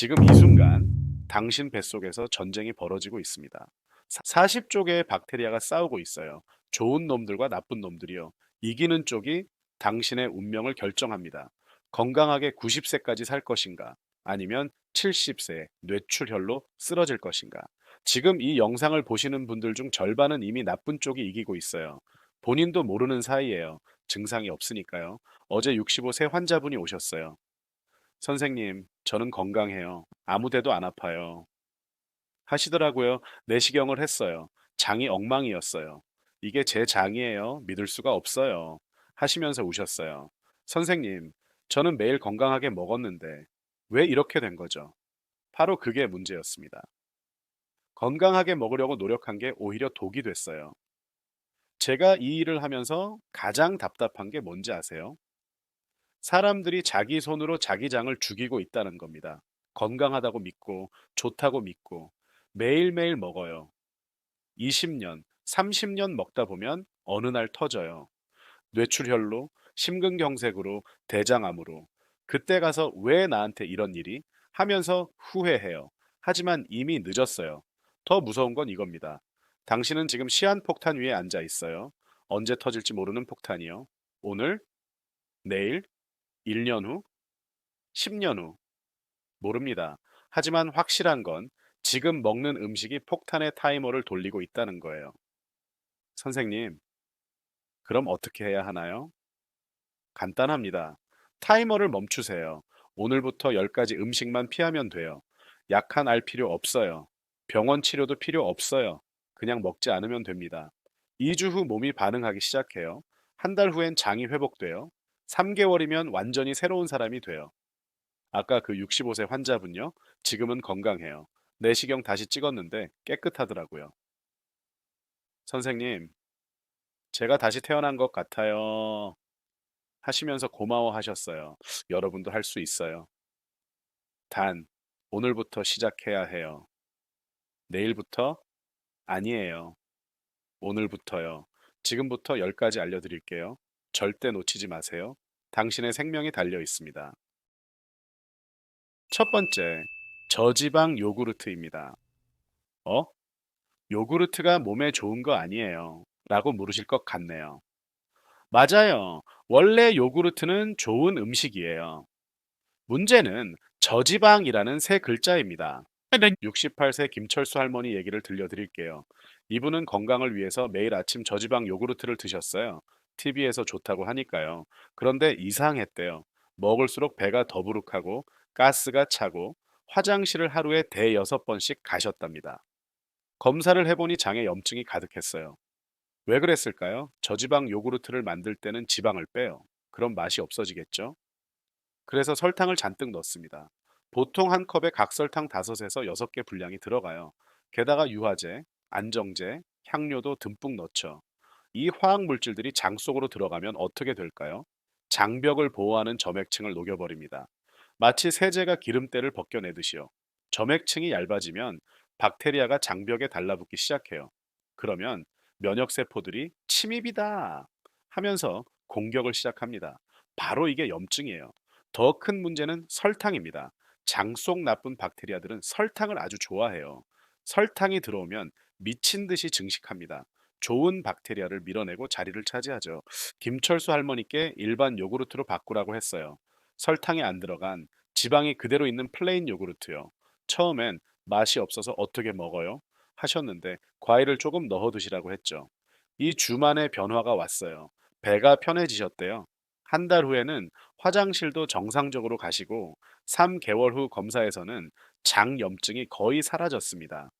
지금 이 순간 당신 뱃속에서 전쟁이 벌어지고 있습니다. 40쪽의 박테리아가 싸우고 있어요. 좋은 놈들과 나쁜 놈들이요. 이기는 쪽이 당신의 운명을 결정합니다. 건강하게 90세까지 살 것인가? 아니면 70세 뇌출혈로 쓰러질 것인가? 지금 이 영상을 보시는 분들 중 절반은 이미 나쁜 쪽이 이기고 있어요. 본인도 모르는 사이에요. 증상이 없으니까요. 어제 65세 환자분이 오셨어요. 선생님, 저는 건강해요. 아무 데도 안 아파요. 하시더라고요. 내시경을 했어요. 장이 엉망이었어요. 이게 제 장이에요. 믿을 수가 없어요. 하시면서 우셨어요. 선생님, 저는 매일 건강하게 먹었는데 왜 이렇게 된 거죠? 바로 그게 문제였습니다. 건강하게 먹으려고 노력한 게 오히려 독이 됐어요. 제가 이 일을 하면서 가장 답답한 게 뭔지 아세요? 사람들이 자기 손으로 자기 장을 죽이고 있다는 겁니다. 건강하다고 믿고 좋다고 믿고 매일매일 먹어요. 20년, 30년 먹다 보면 어느 날 터져요. 뇌출혈로, 심근경색으로, 대장암으로. 그때 가서 왜 나한테 이런 일이? 하면서 후회해요. 하지만 이미 늦었어요. 더 무서운 건 이겁니다. 당신은 지금 시한폭탄 위에 앉아 있어요. 언제 터질지 모르는 폭탄이요. 오늘, 내일, 1년 후, 10년 후. 모릅니다. 하지만 확실한 건 지금 먹는 음식이 폭탄의 타이머를 돌리고 있다는 거예요. 선생님, 그럼 어떻게 해야 하나요? 간단합니다. 타이머를 멈추세요. 오늘부터 10가지 음식만 피하면 돼요. 약한 알 필요 없어요. 병원 치료도 필요 없어요. 그냥 먹지 않으면 됩니다. 2주 후 몸이 반응하기 시작해요. 한 달 후엔 장이 회복돼요. 3개월이면 완전히 새로운 사람이 돼요. 아까 그 65세 환자분요. 지금은 건강해요. 내시경 다시 찍었는데 깨끗하더라고요. 선생님, 제가 다시 태어난 것 같아요. 하시면서 고마워 하셨어요. 여러분도 할 수 있어요. 단, 오늘부터 시작해야 해요. 내일부터? 아니에요. 오늘부터요. 지금부터 10가지 알려드릴게요. 절대 놓치지 마세요. 당신의 생명이 달려 있습니다. 첫 번째, 저지방 요구르트입니다. 어? 요구르트가 몸에 좋은 거 아니에요. 라고 물으실 것 같네요. 맞아요. 원래 요구르트는 좋은 음식이에요. 문제는 저지방이라는 세 글자입니다. 68세 김철수 할머니 얘기를 들려드릴게요. 이분은 건강을 위해서 매일 아침 저지방 요구르트를 드셨어요. TV에서 좋다고 하니까요. 그런데 이상했대요. 먹을수록 배가 더부룩하고 가스가 차고 화장실을 하루에 대여섯 번씩 가셨답니다. 검사를 해보니 장에 염증이 가득했어요. 왜 그랬을까요? 저지방 요구르트를 만들 때는 지방을 빼요. 그럼 맛이 없어지겠죠? 그래서 설탕을 잔뜩 넣습니다. 보통 한 컵에 각설탕 5에서 6개 분량이 들어가요. 게다가 유화제, 안정제, 향료도 듬뿍 넣죠. 이 화학 물질들이 장 속으로 들어가면 어떻게 될까요? 장벽을 보호하는 점액층을 녹여버립니다. 마치 세제가 기름때를 벗겨내듯이요. 점액층이 얇아지면 박테리아가 장벽에 달라붙기 시작해요. 그러면 면역세포들이 침입이다 하면서 공격을 시작합니다. 바로 이게 염증이에요. 더 큰 문제는 설탕입니다. 장 속 나쁜 박테리아들은 설탕을 아주 좋아해요. 설탕이 들어오면 미친 듯이 증식합니다. 좋은 박테리아를 밀어내고 자리를 차지하죠. 김철수 할머니께 일반 요구르트로 바꾸라고 했어요. 설탕이 안 들어간 지방이 그대로 있는 플레인 요구르트요. 처음엔 맛이 없어서 어떻게 먹어요? 하셨는데 과일을 조금 넣어 두시라고 했죠. 이 주만의 변화가 왔어요. 배가 편해지셨대요. 한 달 후에는 화장실도 정상적으로 가시고 3개월 후 검사에서는 장 염증이 거의 사라졌습니다.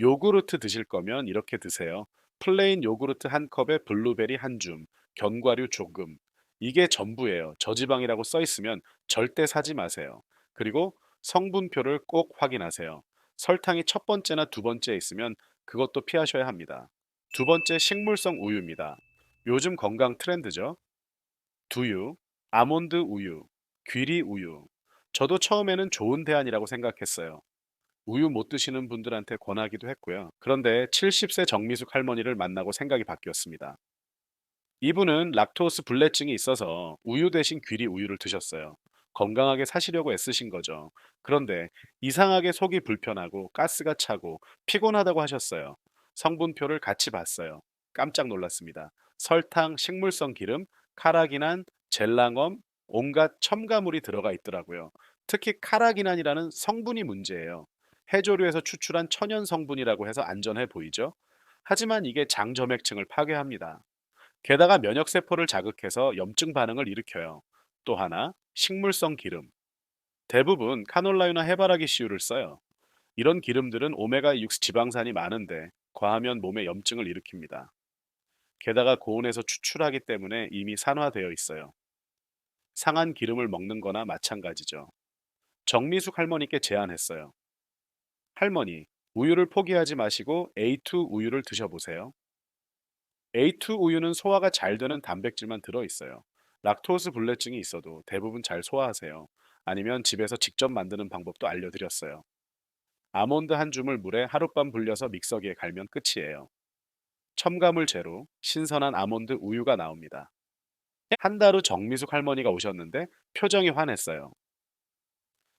요구르트 드실 거면 이렇게 드세요. 플레인 요구르트 한 컵에 블루베리 한 줌, 견과류 조금. 이게 전부예요. 저지방이라고 써 있으면 절대 사지 마세요. 그리고 성분표를 꼭 확인하세요. 설탕이 첫 번째나 두 번째에 있으면 그것도 피하셔야 합니다. 두 번째 식물성 우유입니다. 요즘 건강 트렌드죠. 두유, 아몬드 우유, 귀리 우유. 저도 처음에는 좋은 대안이라고 생각했어요. 우유 못 드시는 분들한테 권하기도 했고요. 그런데 70세 정미숙 할머니를 만나고 생각이 바뀌었습니다. 이분은 락토스 불내증이 있어서 우유 대신 귀리 우유를 드셨어요. 건강하게 사시려고 애쓰신 거죠. 그런데 이상하게 속이 불편하고 가스가 차고 피곤하다고 하셨어요. 성분표를 같이 봤어요. 깜짝 놀랐습니다. 설탕, 식물성 기름, 카라기난, 젤랑엄, 온갖 첨가물이 들어가 있더라고요. 특히 카라기난이라는 성분이 문제예요. 해조류에서 추출한 천연 성분이라고 해서 안전해 보이죠? 하지만 이게 장점액층을 파괴합니다. 게다가 면역세포를 자극해서 염증 반응을 일으켜요. 또 하나, 식물성 기름. 대부분 카놀라유나 해바라기 씨유를 써요. 이런 기름들은 오메가6 지방산이 많은데 과하면 몸에 염증을 일으킵니다. 게다가 고온에서 추출하기 때문에 이미 산화되어 있어요. 상한 기름을 먹는 거나 마찬가지죠. 정미숙 할머니께 제안했어요. 할머니, 우유를 포기하지 마시고 A2 우유를 드셔보세요. A2 우유는 소화가 잘 되는 단백질만 들어있어요. 락토스 불내증이 있어도 대부분 잘 소화하세요. 아니면 집에서 직접 만드는 방법도 알려드렸어요. 아몬드 한 줌을 물에 하룻밤 불려서 믹서기에 갈면 끝이에요. 첨가물 제로, 신선한 아몬드 우유가 나옵니다. 한 달 후 정미숙 할머니가 오셨는데 표정이 환했어요.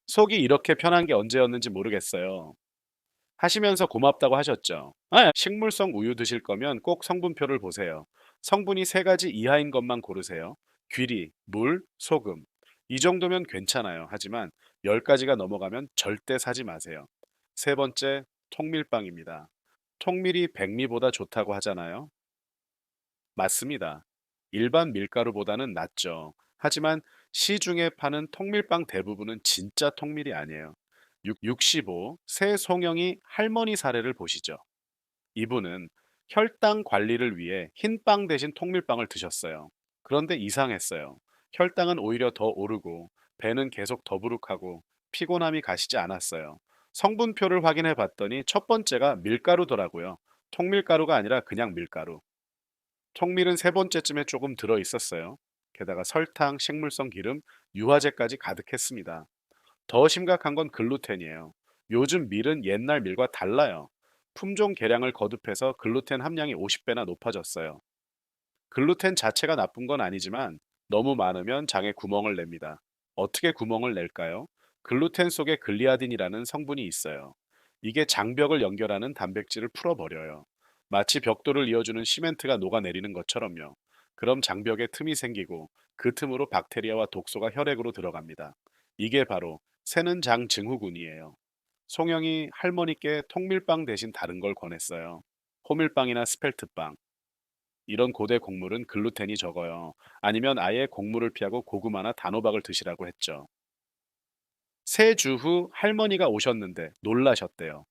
속이 이렇게 편한 게 언제였는지 모르겠어요. 하시면서 고맙다고 하셨죠. 아, 식물성 우유 드실 거면 꼭 성분표를 보세요. 성분이 세 가지 이하인 것만 고르세요. 귀리, 물, 소금. 이 정도면 괜찮아요. 하지만 10가지가 넘어가면 절대 사지 마세요. 세 번째, 통밀빵입니다. 통밀이 백미보다 좋다고 하잖아요. 맞습니다. 일반 밀가루보다는 낫죠. 하지만 시중에 파는 통밀빵 대부분은 진짜 통밀이 아니에요. 65, 새 송영이 할머니 사례를 보시죠. 이분은 혈당 관리를 위해 흰 빵 대신 통밀빵을 드셨어요. 그런데 이상했어요. 혈당은 오히려 더 오르고 배는 계속 더부룩하고 피곤함이 가시지 않았어요. 성분표를 확인해 봤더니 첫 번째가 밀가루더라고요. 통밀가루가 아니라 그냥 밀가루. 통밀은 세 번째쯤에 조금 들어 있었어요. 게다가 설탕, 식물성 기름, 유화제까지 가득했습니다. 더 심각한 건 글루텐이에요. 요즘 밀은 옛날 밀과 달라요. 품종 개량을 거듭해서 글루텐 함량이 50배나 높아졌어요. 글루텐 자체가 나쁜 건 아니지만 너무 많으면 장에 구멍을 냅니다. 어떻게 구멍을 낼까요? 글루텐 속에 글리아딘이라는 성분이 있어요. 이게 장벽을 연결하는 단백질을 풀어버려요. 마치 벽돌을 이어주는 시멘트가 녹아내리는 것처럼요. 그럼 장벽에 틈이 생기고 그 틈으로 박테리아와 독소가 혈액으로 들어갑니다. 이게 바로 새는 장 증후군이에요. 송영이 할머니께 통밀빵 대신 다른 걸 권했어요. 호밀빵이나 스펠트빵. 이런 고대 곡물은 글루텐이 적어요. 아니면 아예 곡물을 피하고 고구마나 단호박을 드시라고 했죠. 세 주 후 할머니가 오셨는데 놀라셨대요.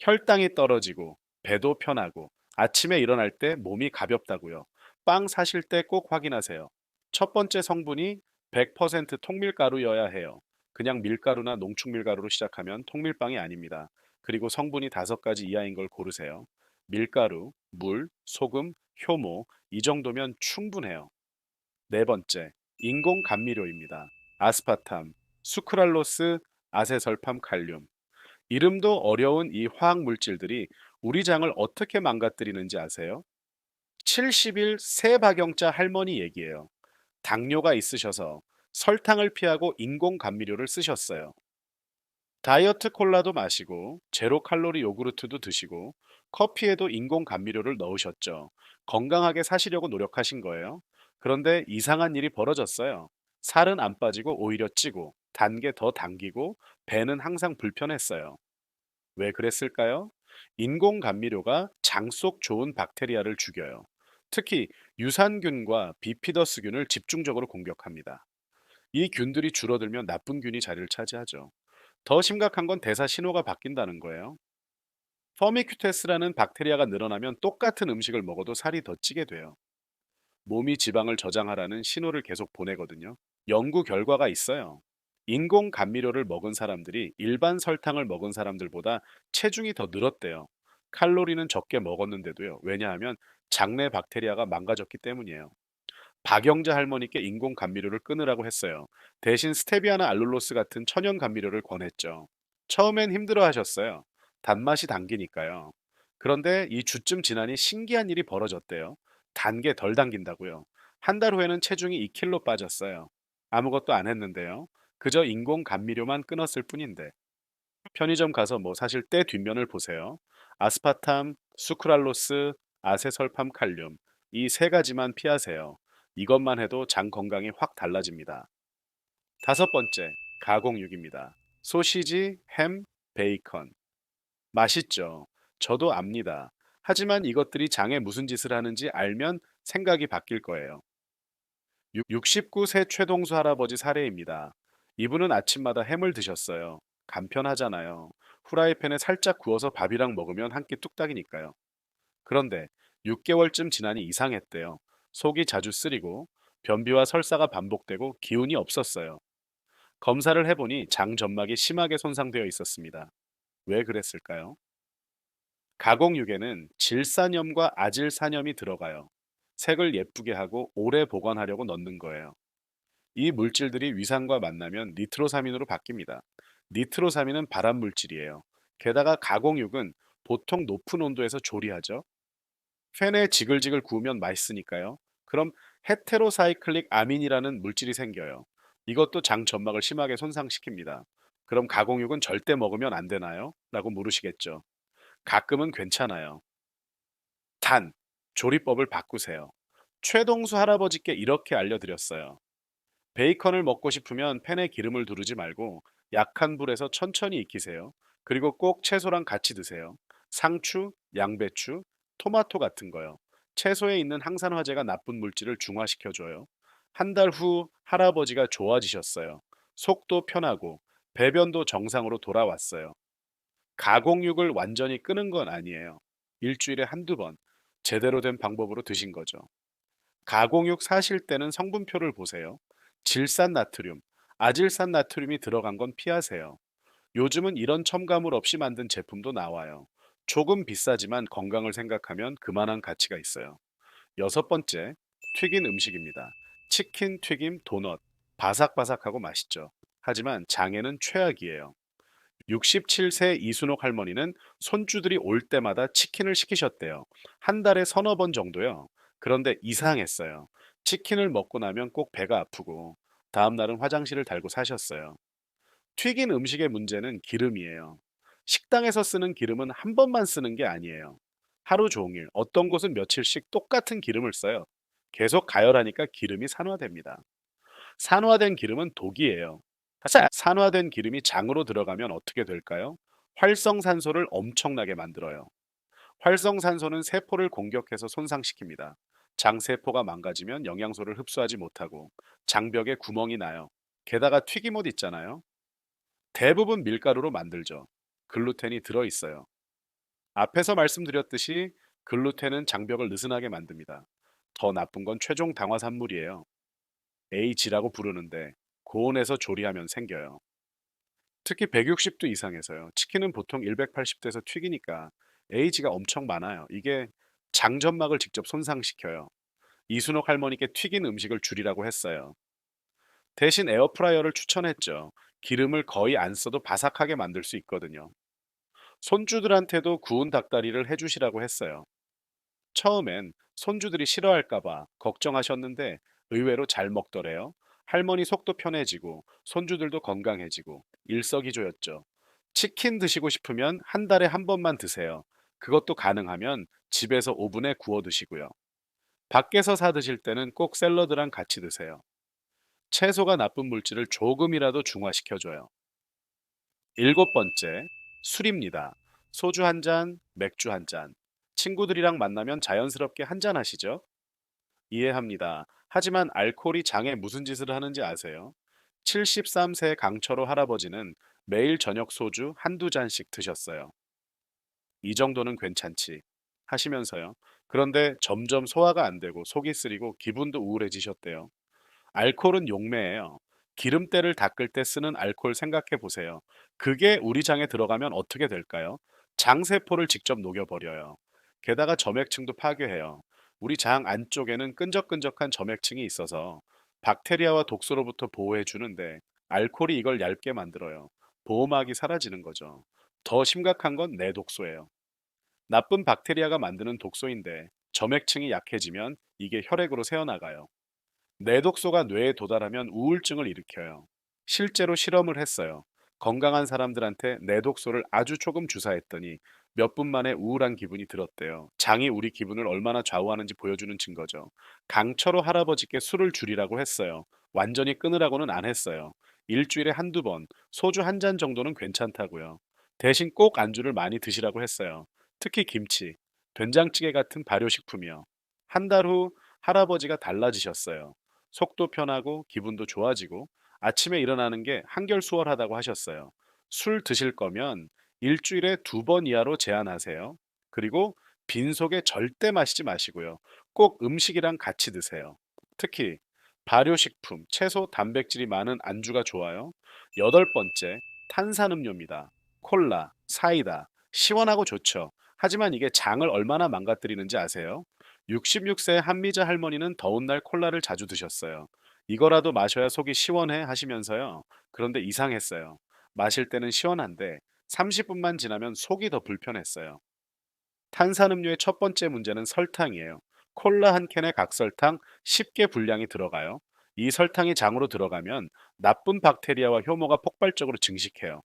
혈당이 떨어지고 배도 편하고 아침에 일어날 때 몸이 가볍다고요. 빵 사실 때 꼭 확인하세요. 첫 번째 성분이 100% 통밀가루여야 해요. 그냥 밀가루나 농축밀가루로 시작하면 통밀빵이 아닙니다. 그리고 성분이 다섯 가지 이하인 걸 고르세요. 밀가루, 물, 소금, 효모 이 정도면 충분해요. 네 번째, 인공 감미료입니다. 아스파탐, 수크랄로스, 아세설팜 칼륨. 이름도 어려운 이 화학 물질들이 우리 장을 어떻게 망가뜨리는지 아세요? 70일 새박영자 할머니 얘기예요. 당뇨가 있으셔서 설탕을 피하고 인공 감미료를 쓰셨어요. 다이어트 콜라도 마시고 제로 칼로리 요구르트도 드시고 커피에도 인공 감미료를 넣으셨죠. 건강하게 사시려고 노력하신 거예요. 그런데 이상한 일이 벌어졌어요. 살은 안 빠지고 오히려 찌고 단 게 더 당기고 배는 항상 불편했어요. 왜 그랬을까요? 인공 감미료가 장 속 좋은 박테리아를 죽여요. 특히 유산균과 비피더스균을 집중적으로 공격합니다. 이 균들이 줄어들면 나쁜 균이 자리를 차지하죠. 더 심각한 건 대사 신호가 바뀐다는 거예요. 퍼미큐테스라는 박테리아가 늘어나면 똑같은 음식을 먹어도 살이 더 찌게 돼요. 몸이 지방을 저장하라는 신호를 계속 보내거든요. 연구 결과가 있어요. 인공 감미료를 먹은 사람들이 일반 설탕을 먹은 사람들보다 체중이 더 늘었대요. 칼로리는 적게 먹었는데도요. 왜냐하면 장내 박테리아가 망가졌기 때문이에요. 박영자 할머니께 인공 감미료를 끊으라고 했어요. 대신 스테비아나 알룰로스 같은 천연 감미료를 권했죠. 처음엔 힘들어 하셨어요. 단맛이 당기니까요. 그런데 이 주쯤 지나니 신기한 일이 벌어졌대요. 단 게 덜 당긴다고요. 한 달 후에는 체중이 2kg 빠졌어요. 아무것도 안 했는데요. 그저 인공 감미료만 끊었을 뿐인데. 편의점 가서 뭐 사실 때 뒷면을 보세요. 아스파탐, 수크랄로스, 아세설팜 칼륨. 이 세 가지만 피하세요. 이것만 해도 장 건강이 확 달라집니다. 다섯 번째, 가공육입니다. 소시지, 햄, 베이컨. 맛있죠. 저도 압니다. 하지만 이것들이 장에 무슨 짓을 하는지 알면 생각이 바뀔 거예요. 69세 최동수 할아버지 사례입니다. 이분은 아침마다 햄을 드셨어요. 간편하잖아요. 후라이팬에 살짝 구워서 밥이랑 먹으면 한 끼 뚝딱이니까요. 그런데 6개월쯤 지나니 이상했대요. 속이 자주 쓰리고 변비와 설사가 반복되고 기운이 없었어요. 검사를 해보니 장 점막이 심하게 손상되어 있었습니다. 왜 그랬을까요? 가공육에는 질산염과 아질산염이 들어가요. 색을 예쁘게 하고 오래 보관하려고 넣는 거예요. 이 물질들이 위산과 만나면 니트로사민으로 바뀝니다. 니트로사민은 발암 물질이에요. 게다가 가공육은 보통 높은 온도에서 조리하죠. 팬에 지글지글 구우면 맛있으니까요. 그럼 헤테로사이클릭 아민이라는 물질이 생겨요. 이것도 장 점막을 심하게 손상시킵니다. 그럼 가공육은 절대 먹으면 안 되나요? 라고 물으시겠죠. 가끔은 괜찮아요. 단, 조리법을 바꾸세요. 최동수 할아버지께 이렇게 알려드렸어요. 베이컨을 먹고 싶으면 팬에 기름을 두르지 말고 약한 불에서 천천히 익히세요. 그리고 꼭 채소랑 같이 드세요. 상추, 양배추, 토마토 같은 거요. 채소에 있는 항산화제가 나쁜 물질을 중화시켜줘요. 한 달 후 할아버지가 좋아지셨어요. 속도 편하고 배변도 정상으로 돌아왔어요. 가공육을 완전히 끄는 건 아니에요. 일주일에 한두 번 제대로 된 방법으로 드신 거죠. 가공육 사실 때는 성분표를 보세요. 질산 나트륨, 아질산 나트륨이 들어간 건 피하세요. 요즘은 이런 첨가물 없이 만든 제품도 나와요. 조금 비싸지만 건강을 생각하면 그만한 가치가 있어요. 여섯 번째, 튀긴 음식입니다. 치킨, 튀김, 도넛. 바삭바삭하고 맛있죠. 하지만 장에는 최악이에요. 67세 이순옥 할머니는 손주들이 올 때마다 치킨을 시키셨대요. 한 달에 서너 번 정도요. 그런데 이상했어요. 치킨을 먹고 나면 꼭 배가 아프고 다음 날은 화장실을 달고 사셨어요. 튀긴 음식의 문제는 기름이에요. 식당에서 쓰는 기름은 한 번만 쓰는 게 아니에요. 하루 종일 어떤 곳은 며칠씩 똑같은 기름을 써요. 계속 가열하니까 기름이 산화됩니다. 산화된 기름은 독이에요. 산화된 기름이 장으로 들어가면 어떻게 될까요? 활성산소를 엄청나게 만들어요. 활성산소는 세포를 공격해서 손상시킵니다. 장세포가 망가지면 영양소를 흡수하지 못하고 장벽에 구멍이 나요. 게다가 튀김옷 있잖아요. 대부분 밀가루로 만들죠. 글루텐이 들어있어요. 앞에서 말씀드렸듯이 글루텐은 장벽을 느슨하게 만듭니다. 더 나쁜 건 최종 당화산물이에요. H라고 부르는데 고온에서 조리하면 생겨요. 특히 160도 이상에서요. 치킨은 보통 180도에서 튀기니까 H가 엄청 많아요. 이게 장점막을 직접 손상시켜요. 이순옥 할머니께 튀긴 음식을 줄이라고 했어요. 대신 에어프라이어를 추천했죠. 기름을 거의 안 써도 바삭하게 만들 수 있거든요. 손주들한테도 구운 닭다리를 해주시라고 했어요. 처음엔 손주들이 싫어할까봐 걱정하셨는데 의외로 잘 먹더래요. 할머니 속도 편해지고 손주들도 건강해지고 일석이조였죠. 치킨 드시고 싶으면 한 달에 한 번만 드세요. 그것도 가능하면 집에서 오븐에 구워 드시고요. 밖에서 사 드실 때는 꼭 샐러드랑 같이 드세요. 채소가 나쁜 물질을 조금이라도 중화시켜줘요. 일곱 번째, 술입니다. 소주 한 잔, 맥주 한 잔. 친구들이랑 만나면 자연스럽게 한 잔 하시죠? 이해합니다. 하지만 알코올이 장에 무슨 짓을 하는지 아세요? 73세 강철호 할아버지는 매일 저녁 소주 한두 잔씩 드셨어요. 이 정도는 괜찮지. 하시면서요. 그런데 점점 소화가 안 되고 속이 쓰리고 기분도 우울해지셨대요. 알코올은 용매예요. 기름때를 닦을 때 쓰는 알코올 생각해 보세요. 그게 우리 장에 들어가면 어떻게 될까요? 장세포를 직접 녹여버려요. 게다가 점액층도 파괴해요. 우리 장 안쪽에는 끈적끈적한 점액층이 있어서 박테리아와 독소로부터 보호해 주는데 알코올이 이걸 얇게 만들어요. 보호막이 사라지는 거죠. 더 심각한 건 내독소예요. 나쁜 박테리아가 만드는 독소인데 점액층이 약해지면 이게 혈액으로 새어나가요. 내독소가 뇌에 도달하면 우울증을 일으켜요. 실제로 실험을 했어요. 건강한 사람들한테 내독소를 아주 조금 주사했더니 몇 분 만에 우울한 기분이 들었대요. 장이 우리 기분을 얼마나 좌우하는지 보여주는 증거죠. 강철호 할아버지께 술을 줄이라고 했어요. 완전히 끊으라고는 안 했어요. 일주일에 한두 번, 소주 한 잔 정도는 괜찮다고요. 대신 꼭 안주를 많이 드시라고 했어요. 특히 김치, 된장찌개 같은 발효식품이요. 한 달 후 할아버지가 달라지셨어요. 속도 편하고 기분도 좋아지고 아침에 일어나는 게 한결 수월하다고 하셨어요. 술 드실 거면 일주일에 두 번 이하로 제한하세요. 그리고 빈속에 절대 마시지 마시고요. 꼭 음식이랑 같이 드세요. 특히 발효식품, 채소, 단백질이 많은 안주가 좋아요. 여덟 번째, 탄산음료입니다. 콜라, 사이다, 시원하고 좋죠. 하지만 이게 장을 얼마나 망가뜨리는지 아세요? 66세 한미자 할머니는 더운 날 콜라를 자주 드셨어요. 이거라도 마셔야 속이 시원해 하시면서요. 그런데 이상했어요. 마실 때는 시원한데 30분만 지나면 속이 더 불편했어요. 탄산음료의 첫 번째 문제는 설탕이에요. 콜라 한 캔에 각설탕 10개 분량이 들어가요. 이 설탕이 장으로 들어가면 나쁜 박테리아와 효모가 폭발적으로 증식해요.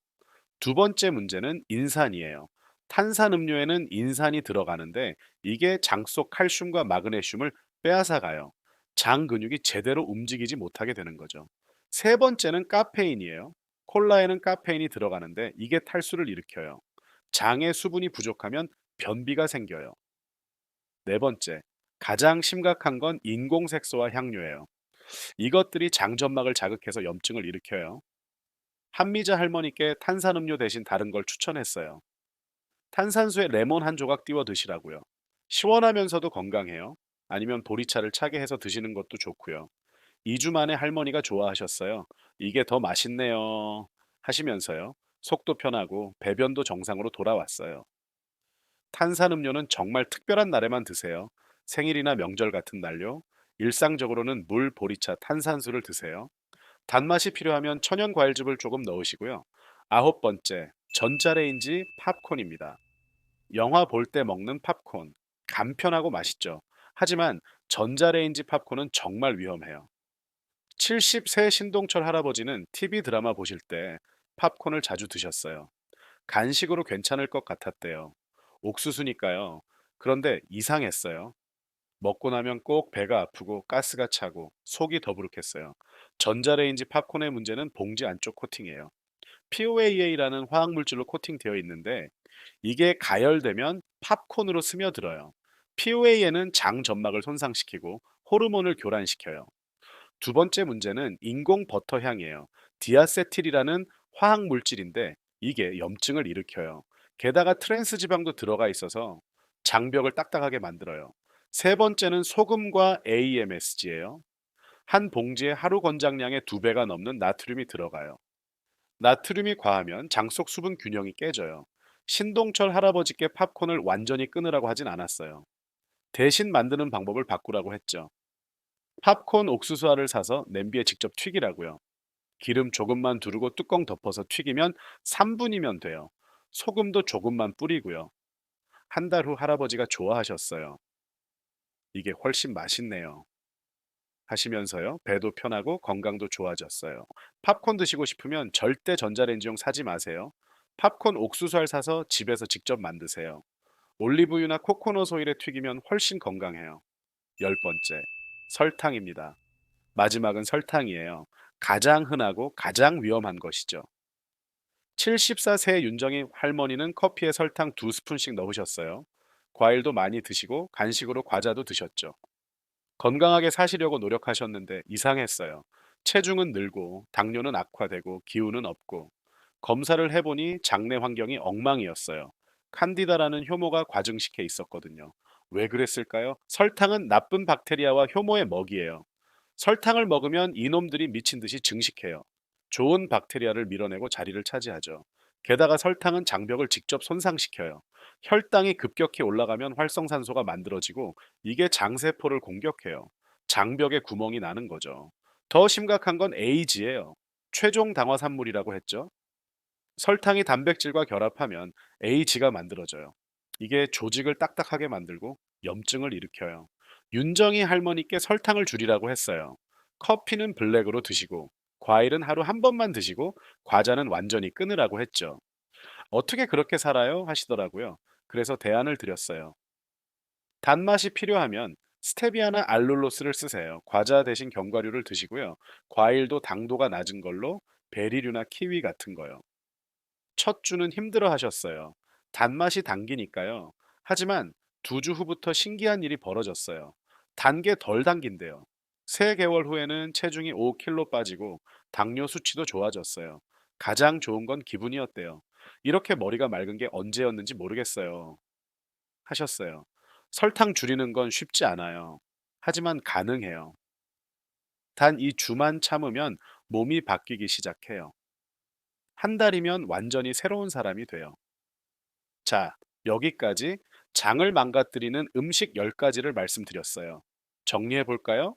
두 번째 문제는 인산이에요. 탄산음료에는 인산이 들어가는데 이게 장 속 칼슘과 마그네슘을 빼앗아 가요. 장 근육이 제대로 움직이지 못하게 되는 거죠. 세 번째는 카페인이에요. 콜라에는 카페인이 들어가는데 이게 탈수를 일으켜요. 장에 수분이 부족하면 변비가 생겨요. 네 번째, 가장 심각한 건 인공색소와 향료예요. 이것들이 장점막을 자극해서 염증을 일으켜요. 한미자 할머니께 탄산음료 대신 다른 걸 추천했어요. 탄산수에 레몬 한 조각 띄워 드시라고요. 시원하면서도 건강해요. 아니면 보리차를 차게 해서 드시는 것도 좋고요. 2주 만에 할머니가 좋아하셨어요. 이게 더 맛있네요. 하시면서요. 속도 편하고 배변도 정상으로 돌아왔어요. 탄산음료는 정말 특별한 날에만 드세요. 생일이나 명절 같은 날요. 일상적으로는 물, 보리차, 탄산수를 드세요. 단맛이 필요하면 천연 과일즙을 조금 넣으시고요. 아홉 번째, 전자레인지 팝콘입니다. 영화 볼 때 먹는 팝콘. 간편하고 맛있죠. 하지만 전자레인지 팝콘은 정말 위험해요. 70세 신동철 할아버지는 TV 드라마 보실 때 팝콘을 자주 드셨어요. 간식으로 괜찮을 것 같았대요. 옥수수니까요. 그런데 이상했어요. 먹고 나면 꼭 배가 아프고 가스가 차고 속이 더부룩했어요. 전자레인지 팝콘의 문제는 봉지 안쪽 코팅이에요. POAA라는 화학물질로 코팅되어 있는데 이게 가열되면 팝콘으로 스며들어요. POA는 장 점막을 손상시키고 호르몬을 교란시켜요. 두 번째 문제는 인공 버터 향이에요. 디아세틸이라는 화학 물질인데 이게 염증을 일으켜요. 게다가 트랜스 지방도 들어가 있어서 장벽을 딱딱하게 만들어요. 세 번째는 소금과 AMSG예요. 한 봉지에 하루 권장량의 두 배가 넘는 나트륨이 들어가요. 나트륨이 과하면 장 속 수분 균형이 깨져요. 신동철 할아버지께 팝콘을 완전히 끊으라고 하진 않았어요. 대신 만드는 방법을 바꾸라고 했죠. 팝콘 옥수수알을 사서 냄비에 직접 튀기라고요. 기름 조금만 두르고 뚜껑 덮어서 튀기면 3분이면 돼요. 소금도 조금만 뿌리고요. 한 달 후 할아버지가 좋아하셨어요. 이게 훨씬 맛있네요. 하시면서요. 배도 편하고 건강도 좋아졌어요. 팝콘 드시고 싶으면 절대 전자레인지용 사지 마세요. 팝콘 옥수수알 사서 집에서 직접 만드세요. 올리브유나 코코넛 오일에 튀기면 훨씬 건강해요. 열 번째, 설탕입니다. 마지막은 설탕이에요. 가장 흔하고 가장 위험한 것이죠. 74세 윤정희 할머니는 커피에 설탕 두 스푼씩 넣으셨어요. 과일도 많이 드시고 간식으로 과자도 드셨죠. 건강하게 사시려고 노력하셨는데 이상했어요. 체중은 늘고 당뇨는 악화되고 기운은 없고 검사를 해보니 장내 환경이 엉망이었어요. 칸디다라는 효모가 과증식해 있었거든요. 왜 그랬을까요? 설탕은 나쁜 박테리아와 효모의 먹이에요. 설탕을 먹으면 이놈들이 미친 듯이 증식해요. 좋은 박테리아를 밀어내고 자리를 차지하죠. 게다가 설탕은 장벽을 직접 손상시켜요. 혈당이 급격히 올라가면 활성산소가 만들어지고 이게 장세포를 공격해요. 장벽에 구멍이 나는 거죠. 더 심각한 건 에이즈예요. 최종 당화산물이라고 했죠. 설탕이 단백질과 결합하면 AG가 만들어져요. 이게 조직을 딱딱하게 만들고 염증을 일으켜요. 윤정희 할머니께 설탕을 줄이라고 했어요. 커피는 블랙으로 드시고 과일은 하루 한 번만 드시고 과자는 완전히 끊으라고 했죠. 어떻게 그렇게 살아요? 하시더라고요. 그래서 대안을 드렸어요. 단맛이 필요하면 스테비아나 알룰로스를 쓰세요. 과자 대신 견과류를 드시고요. 과일도 당도가 낮은 걸로 베리류나 키위 같은 거요. 첫 주는 힘들어 하셨어요. 단맛이 당기니까요. 하지만 두 주 후부터 신기한 일이 벌어졌어요. 단 게 덜 당긴대요. 세 개월 후에는 체중이 5kg 빠지고 당뇨 수치도 좋아졌어요. 가장 좋은 건 기분이었대요. 이렇게 머리가 맑은 게 언제였는지 모르겠어요. 하셨어요. 설탕 줄이는 건 쉽지 않아요. 하지만 가능해요. 단 이 주만 참으면 몸이 바뀌기 시작해요. 한 달이면 완전히 새로운 사람이 돼요. 자, 여기까지 장을 망가뜨리는 음식 10가지를 말씀드렸어요. 정리해 볼까요?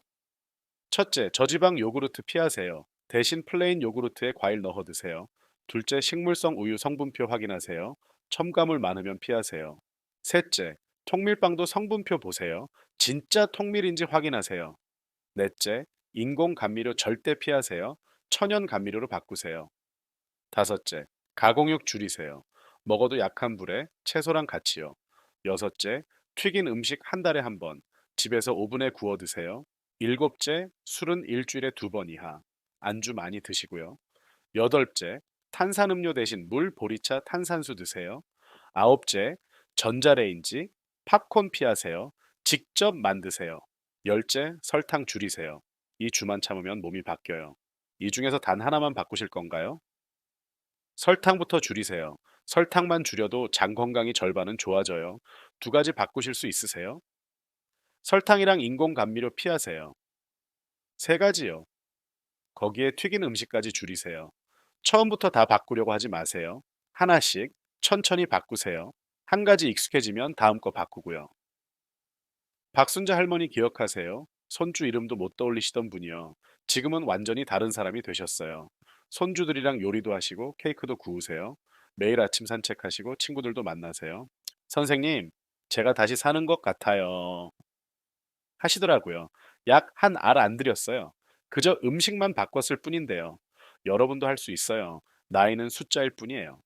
첫째, 저지방 요구르트 피하세요. 대신 플레인 요구르트에 과일 넣어 드세요. 둘째, 식물성 우유 성분표 확인하세요. 첨가물 많으면 피하세요. 셋째, 통밀빵도 성분표 보세요. 진짜 통밀인지 확인하세요. 넷째, 인공 감미료 절대 피하세요. 천연 감미료로 바꾸세요. 다섯째, 가공육 줄이세요. 먹어도 약한 불에 채소랑 같이요. 여섯째, 튀긴 음식 한 달에 한 번. 집에서 오븐에 구워 드세요. 일곱째, 술은 일주일에 두 번 이하. 안주 많이 드시고요. 여덟째, 탄산음료 대신 물, 보리차, 탄산수 드세요. 아홉째, 전자레인지, 팝콘 피하세요. 직접 만드세요. 열째, 설탕 줄이세요. 이 주만 참으면 몸이 바뀌어요. 이 중에서 단 하나만 바꾸실 건가요? 설탕부터 줄이세요. 설탕만 줄여도 장 건강이 절반은 좋아져요. 두 가지 바꾸실 수 있으세요? 설탕이랑 인공 감미료 피하세요. 세 가지요. 거기에 튀긴 음식까지 줄이세요. 처음부터 다 바꾸려고 하지 마세요. 하나씩 천천히 바꾸세요. 한 가지 익숙해지면 다음 거 바꾸고요. 박순자 할머니 기억하세요? 손주 이름도 못 떠올리시던 분이요. 지금은 완전히 다른 사람이 되셨어요. 손주들이랑 요리도 하시고 케이크도 구우세요. 매일 아침 산책하시고 친구들도 만나세요. 선생님, 제가 다시 사는 것 같아요. 하시더라고요. 약 한 알 안 들였어요. 그저 음식만 바꿨을 뿐인데요. 여러분도 할 수 있어요. 나이는 숫자일 뿐이에요.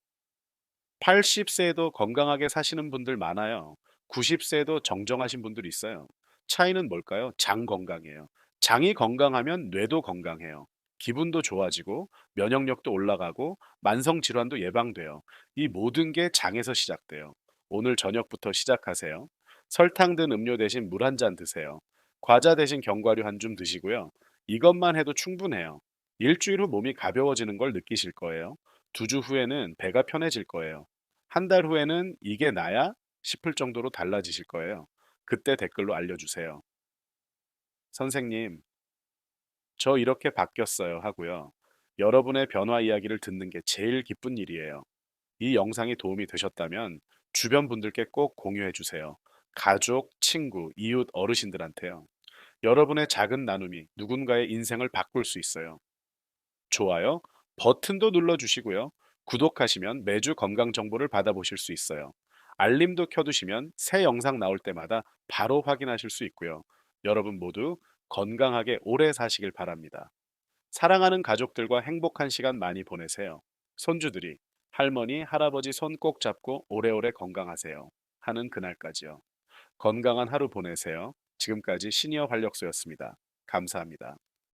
80세에도 건강하게 사시는 분들 많아요. 90세에도 정정하신 분들 있어요. 차이는 뭘까요? 장 건강이에요. 장이 건강하면 뇌도 건강해요. 기분도 좋아지고 면역력도 올라가고 만성 질환도 예방돼요. 이 모든 게 장에서 시작돼요. 오늘 저녁부터 시작하세요. 설탕 든 음료 대신 물 한 잔 드세요. 과자 대신 견과류 한 줌 드시고요. 이것만 해도 충분해요. 일주일 후 몸이 가벼워지는 걸 느끼실 거예요. 두 주 후에는 배가 편해질 거예요. 한 달 후에는 이게 나야? 싶을 정도로 달라지실 거예요. 그때 댓글로 알려주세요. 선생님, 저 이렇게 바뀌었어요 하고요. 여러분의 변화 이야기를 듣는 게 제일 기쁜 일이에요. 이 영상이 도움이 되셨다면 주변 분들께 꼭 공유해 주세요. 가족, 친구, 이웃, 어르신들한테요. 여러분의 작은 나눔이 누군가의 인생을 바꿀 수 있어요. 좋아요, 버튼도 눌러주시고요. 구독하시면 매주 건강 정보를 받아보실 수 있어요. 알림도 켜두시면 새 영상 나올 때마다 바로 확인하실 수 있고요. 여러분 모두 건강하게 오래 사시길 바랍니다. 사랑하는 가족들과 행복한 시간 많이 보내세요. 손주들이 할머니, 할아버지 손 꼭 잡고 오래오래 건강하세요. 하는 그날까지요. 건강한 하루 보내세요. 지금까지 시니어 활력소였습니다. 감사합니다.